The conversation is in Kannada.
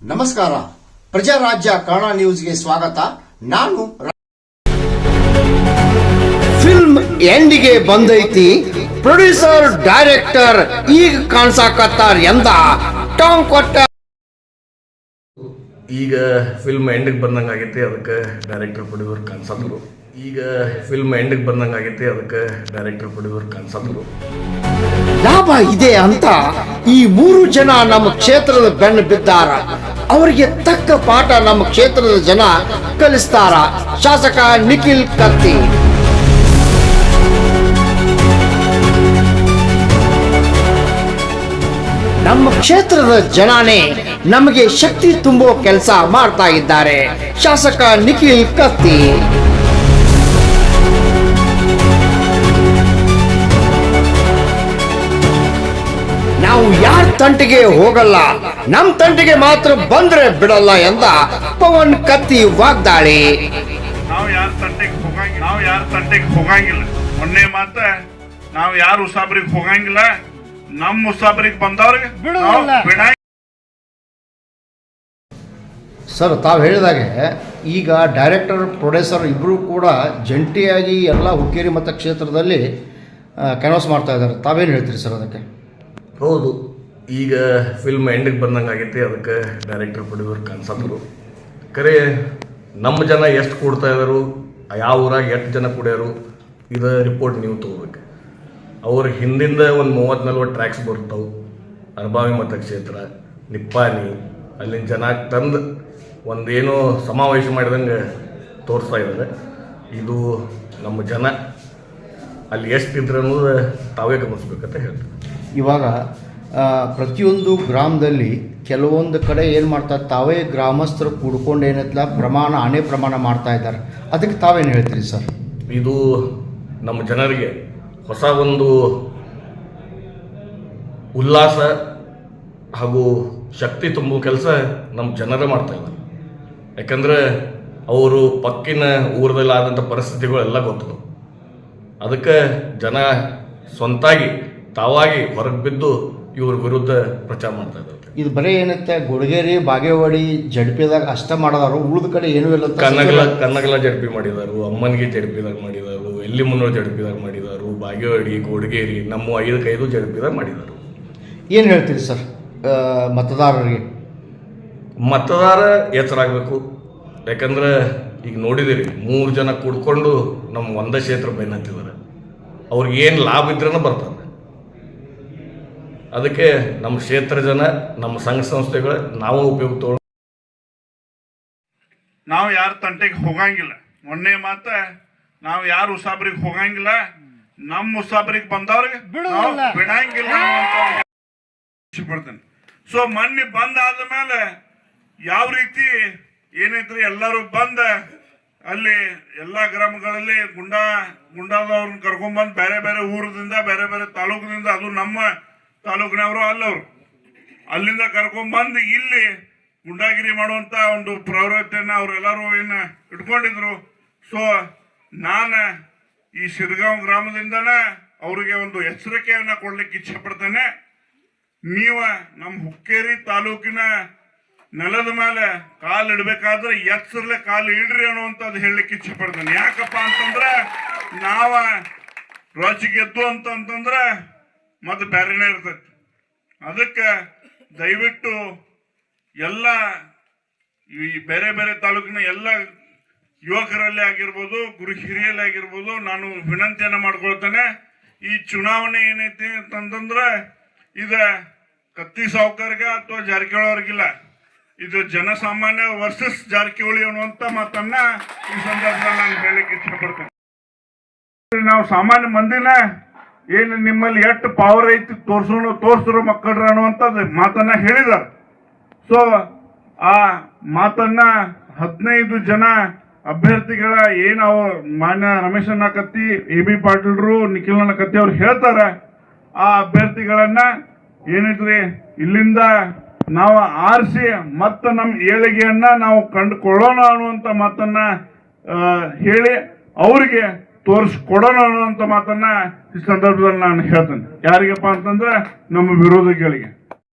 ನಮಸ್ಕಾರ. ಪ್ರಜಾರಾಜ್ಯ ಕನ್ನಡ ನ್ಯೂಸ್ಗೆ ಸ್ವಾಗತ. ನಾನು ಫಿಲ್ಮ್ ಎಂಡಿಗೆ ಬಂದೈತಿ. ಪ್ರೊಡ್ಯೂಸರ್ ಡೈರೆಕ್ಟರ್ ಈಗ ಕಾಣಿಸಾಕತ್ತಾರ ಎಂದ ಟಾಂಗ್ ಕೊಟ್ಟ ಈಗ ಫಿಲ್ಮ್ ಎಂಡಿಗೆ ಬಂದಂಗೆ ಆಗೈತಿ ಅದಕ್ಕೆ ಡೈರೆಕ್ಟರ್ ಪ್ರೊಡ್ಯೂಸರ್ ಕಾಣಿಸತ್ರು ಈಗ ಫಿಲ್ಮ್ ಎಂಡಿಗೆ ಬಂದಂಗೆ ಆಗೈತಿ ಅದಕ್ಕೆ ಡೈರೆಕ್ಟರ್ ಪ್ರೊಡ್ಯೂಸರ್ ಕಾಣಿಸತ್ರು. ಲಾಭ ಇದೆ ಅಂತ ಈ ಮೂರು ಜನ ನಮ್ಮ ಕ್ಷೇತ್ರದ ಬೆನ್ನು ಬಿದ್ದಾರ. ಅವರಿಗೆ ತಕ್ಕ ಪಾಠ ನಮ್ಮ ಕ್ಷೇತ್ರದ ಜನ ಕಲಿಸ್ತಾರ. ಶಾಸಕ ನಿಖಿಲ್ ಕತ್ತಿ. ನಮ್ಮ ಕ್ಷೇತ್ರದ ಜನನೇ ನಮಗೆ ಶಕ್ತಿ ತುಂಬೋ ಕೆಲಸ ಮಾಡ್ತಾ ಇದ್ದಾರೆ. ಶಾಸಕ ನಿಖಿಲ್ ಕತ್ತಿ. ನಾವು ಯಾರ ತಂಟಿಗೆ ಹೋಗಲ್ಲ ನಮ್ ತಂಟಿಗೆ ಮಾತ್ರ ಬಂದ್ರೆ ಬಿಡಲ್ಲ ಎಂದ ಪವನ್ ಕತ್ತಿ ವಾಗ್ದಾಳಿ. ನಾವು ಯಾರ ತಂಟೆಗೆ ಹೋಗಂಗಿಲ್ಲ ನಾವು ಯಾರ ತಂಟೆಗೆ ಹೋಗಂಗಿಲ್ಲ. ಮೊನ್ನೆ ಮಾತ್ರ ನಾವು ಯಾರು ಉಸಾಬ್ರಿಗೆ ಹೋಗಂಗಿಲ್ಲ ನಮ್ಮ ಉಸಾಬ್ರಿಗೆ ಬಂದವ್ರಿಗೆ ಸರ್ ತಾವು ಹೇಳಿದಾಗೆ ಈಗ ಡೈರೆಕ್ಟರ್ ಪ್ರೊಡ್ಯೂಸರ್ ಇಬ್ಬರು ಕೂಡ ಜಂಟಿಯಾಗಿ ಎಲ್ಲ ಹುಕ್ಕೇರಿ ಮತ ಕ್ಷೇತ್ರದಲ್ಲಿ ಕ್ಯಾನ್ವಾಸ್ ಮಾಡ್ತಾ ಇದ್ದಾರೆ. ತಾವೇನು ಹೇಳ್ತೀರಿ ಸರ್ ಅದಕ್ಕೆ? ಹೌದು. ಈಗ ಫಿಲ್ಮ್ ಎಂಡಿಗೆ ಬಂದಂಗೆ ಆಗೈತಿ. ಅದಕ್ಕೆ ಡೈರೆಕ್ಟರ್ ಪ್ರೊಡ್ಯೂಸರ್ ಕನ್ಸಂದರು ಕರೆ, ನಮ್ಮ ಜನ ಎಷ್ಟು ಕೊಡ್ತಾ ಇದ್ದಾರೆ ಯಾವ ಊರಾಗ ಎಷ್ಟು ಜನ ಕುಡಿಯೋರು, ಇದು ರಿಪೋರ್ಟ್ ನೀವು ತೊಗೋಬೇಕು. ಅವ್ರ ಹಿಂದಿಂದ ಒಂದು ಮೂವತ್ತು ನಲ್ವತ್ತು ಟ್ರ್ಯಾಕ್ಸ್ ಬರ್ತಾವೆ. ಅರ್ಬಾವಿ ಮತಕ್ಷೇತ್ರ ನಿಪ್ಪಾನಿ, ಅಲ್ಲಿನ ಜನ ತಂದು ಒಂದೇನೋ ಸಮಾವೇಶ ಮಾಡಿದಂಗೆ ತೋರಿಸ್ತಾ ಇದ್ದಾರೆ ಇದು ನಮ್ಮ ಜನ. ಅಲ್ಲಿ ಎಷ್ಟಿದ್ರೆ ಅನ್ನೋದು ತಾವೇ ಗಮನಿಸ್ಬೇಕಂತ ಹೇಳ್ತೀನಿ. ಇವಾಗ ಪ್ರತಿಯೊಂದು ಗ್ರಾಮದಲ್ಲಿ ಕೆಲವೊಂದು ಕಡೆ ಏನು ಮಾಡ್ತಾರೆ ತಾವೇ ಗ್ರಾಮಸ್ಥರು ಕೂಡ್ಕೊಂಡು ಏನೈತಲ್ಲ, ಪ್ರಮಾಣ ಹಣೆ ಪ್ರಮಾಣ ಮಾಡ್ತಾ ಇದ್ದಾರೆ. ಅದಕ್ಕೆ ತಾವೇನು ಹೇಳ್ತೀರಿ ಸರ್? ಇದು ನಮ್ಮ ಜನರಿಗೆ ಹೊಸ ಒಂದು ಉಲ್ಲಾಸ ಹಾಗೂ ಶಕ್ತಿ ತುಂಬುವ ಕೆಲಸ ನಮ್ಮ ಜನರೇ ಮಾಡ್ತಾ ಇದ್ದಾರೆ. ಯಾಕಂದ್ರೆ ಅವರು ಪಕ್ಕಿನ ಊರದಲ್ಲಿ ಆದಂಥ ಪರಿಸ್ಥಿತಿಗಳೆಲ್ಲ ಗೊತ್ತು. ಅದಕ್ಕೆ ಜನ ಸ್ವಂತಾಗಿ ತಾವಾಗಿ ಹೊರಗೆ ಬಿದ್ದು ಇವ್ರ ವಿರುದ್ಧ ಪ್ರಚಾರ ಮಾಡ್ತಾ ಇದ್ದಾರೆ. ಇದು ಬರೀ ಏನೈತೆ ಗುಡಿಗೇರಿ ಬಾಗೇವಾಡಿ ಜಡ್ಪಿದಾಗ ಅಷ್ಟ ಮಾಡೋದಾರು ಉಳಿದ ಕಡೆ ಏನೂ ಇಲ್ಲ ಕನ್ನಗಲ ಕನ್ನಗಲ ಜಡ್ಪಿ ಮಾಡಿದಾರು ಅಮ್ಮನಿಗೆ ಜಡ್ಪಿದಾಗ ಮಾಡಿದಾರು ಎಲ್ಲಿ ಮುನ್ನೂರು ಜಡ್ಪಿದಾಗ ಮಾಡಿದಾರು ಬಾಗೇವಾಡಿ ಗುಡಿಗೇರಿ ನಮ್ಮ ಐದಕ್ಕೈದು ಜಡ್ಪಿದಾಗ ಮಾಡಿದಾರು. ಏನು ಹೇಳ್ತೀರಿ ಸರ್ ಮತದಾರರಿಗೆ? ಮತದಾರ ಎಚ್ಚರಾಗಬೇಕು ಯಾಕಂದ್ರೆ ಈಗ ನೋಡಿದಿರಿ ಮೂರು ಜನ ಕೂಡ್ಕೊಂಡು ನಮ್ಮ ಒಂದೇ ಕ್ಷೇತ್ರ ಬೆನ್ನತ್ತಿದ್ದಾರೆ. ಅವ್ರಿಗೆ ಏನು ಲಾಭ ಇದ್ರೂ ಬರ್ತಾರೆ. ಅದಕ್ಕೆ ನಮ್ಮ ಕ್ಷೇತ್ರ ಜನ ನಮ್ಮ ಸಂಘ ಸಂಸ್ಥೆಗಳು ನಾವು ಉಪಯೋಗ ತಗೊಳ್ಳೋ ನಾವು ಯಾರ ತಂಟೆಗೆ ಹೋಗಂಗಿಲ್ಲ. ಮೊನ್ನೆ ಮಾತ ನಾವು ಯಾರ ಉಸಾಬ್ರಿಗೆ ಹೋಗಂಗಿಲ್ಲ ನಮ್ಮ ಉಸಾಬ್ರಿಗೆ ಬಂದವ್ರಿಗೆ ಬಿಡಂಗಿಲ್ಲ ಪಡ್ತೇನೆ ಸೊ ಮೊನ್ನೆ ಬಂದ್ ಆದ್ಮೇಲೆ ಯಾವ ರೀತಿ ಏನೈತ್ರಿ ಎಲ್ಲರೂ ಬಂದ ಅಲ್ಲಿ ಎಲ್ಲಾ ಗ್ರಾಮಗಳಲ್ಲಿ ಗುಂಡಾ ಗುಂಡಾದವ್ರನ್ನ ಕರ್ಕೊಂಡ್ಬಂದು ಬೇರೆ ಬೇರೆ ಊರದಿಂದ ಬೇರೆ ಬೇರೆ ತಾಲೂಕಿನಿಂದ ಅದು ನಮ್ಮ ತಾಲೂಕಿನವರು ಅಲ್ಲವರು. ಅಲ್ಲಿಂದ ಕರ್ಕೊಂಡ್ಬಂದು ಇಲ್ಲಿ ಗುಂಡಾಗಿರಿ ಮಾಡುವಂತ ಒಂದು ಪ್ರವೃತ್ತಿಯನ್ನು ಅವರೆಲ್ಲರೂ ಏನ ಇಟ್ಕೊಂಡಿದ್ರು. ಸೊ ನಾನು ಈ ಶಿರ್ಗಾಂವ್ ಗ್ರಾಮದಿಂದನೇ ಅವರಿಗೆ ಒಂದು ಎಚ್ಚರಿಕೆಯನ್ನು ಕೊಡ್ಲಿಕ್ಕೆ ಇಚ್ಛೆ ಪಡ್ತೇನೆ ನೀವ ನಮ್ಮ ಹುಕ್ಕೇರಿ ತಾಲೂಕಿನ ನೆಲದ ಮೇಲೆ ಕಾಲು ಇಡ್ಬೇಕಾದ್ರೆ ಎಚ್ಚರಲೆ ಕಾಲು ಇಡ್ರಿ ಅನ್ನುವಂಥದ್ದು ಹೇಳಲಿಕ್ಕೆ ಇಚ್ಛೆ ಪಡ್ತೇನೆ ಯಾಕಪ್ಪ ಅಂತಂದ್ರೆ ನಾವ ಗೆದ್ದು ಅಂತಂತಂದ್ರೆ ಮತ್ತೆ ಬೇರೆನೇ ಇರ್ತೈತಿ. ಅದಕ್ಕೆ ದಯವಿಟ್ಟು ಎಲ್ಲ ಈ ಬೇರೆ ಬೇರೆ ತಾಲೂಕಿನ ಎಲ್ಲ ಯುವಕರಲ್ಲಿ ಆಗಿರ್ಬೋದು, ಗುರು ಹಿರಿಯಲ್ಲಿ ಆಗಿರ್ಬೋದು, ನಾನು ವಿನಂತಿಯನ್ನು ಮಾಡ್ಕೊಳ್ತೇನೆ. ಈ ಚುನಾವಣೆ ಏನೈತಿ ಅಂತಂದ್ರೆ ಇದ ಕತ್ತಿ ಸಾವುಕಾರ್ಗ ಅಥವಾ ಜಾರಕಿಹೊಳಿ ಇದು ಜನಸಾಮಾನ್ಯ ವರ್ಸಸ್ ಜಾರಕಿಹೊಳಿ ಅನ್ನುವಂತ ಮಾತನ್ನ ಈ ಸಂದರ್ಭದಲ್ಲಿ ನಾನು ಹೇಳಕ್ಕೆ ಇಷ್ಟಪಡ್ತೇನೆ. ನಾವು ಸಾಮಾನ್ಯ ಮಂದಿನ ಏನು ನಿಮ್ಮಲ್ಲಿ ಎಷ್ಟು ಪವರ್ ಐತಿ ತೋರ್ಸೋಣ, ತೋರ್ಸ್ರು ಮಕ್ಕಳ್ರ ಅನ್ನುವಂಥದ್ದು ಮಾತನ್ನ ಹೇಳಿದಾರೆ ಸೊ ಆ ಮಾತನ್ನ ಹದಿನೈದು ಜನ ಅಭ್ಯರ್ಥಿಗಳ ಏನು ಅವ ಮಾನ್ಯ ರಮೇಶ್ ಅಣ್ಣ ಕತ್ತಿ, ಎ ಬಿ ಪಾಟೀಲ್ರು, ನಿಖಿಲ್ ಅಣ್ಣ ಕತ್ತಿ ಅವ್ರು ಹೇಳ್ತಾರೆ, ಆ ಅಭ್ಯರ್ಥಿಗಳನ್ನ ಏನಿದ್ರಿ ಇಲ್ಲಿಂದ ನಾವು ಆರಿಸಿ ಮತ್ತೆ ನಮ್ಮ ಏಳಿಗೆಯನ್ನ ನಾವು ಕಂಡುಕೊಳ್ಳೋಣ ಅನ್ನುವಂಥ ಮಾತನ್ನ ಹೇಳಿ ಅವರಿಗೆ ತೋರಿಸ್ಕೊಡೋಣ ಅನ್ನುವಂಥ ಮಾತನ್ನ ಈ ಸಂದರ್ಭದಲ್ಲಿ ನಾನು ಹೇಳ್ತೇನೆ. ಯಾರಿಗಪ್ಪ ಅಂತಂದ್ರೆ ನಮ್ಮ ವಿರೋಧಿಗಳಿಗೆ.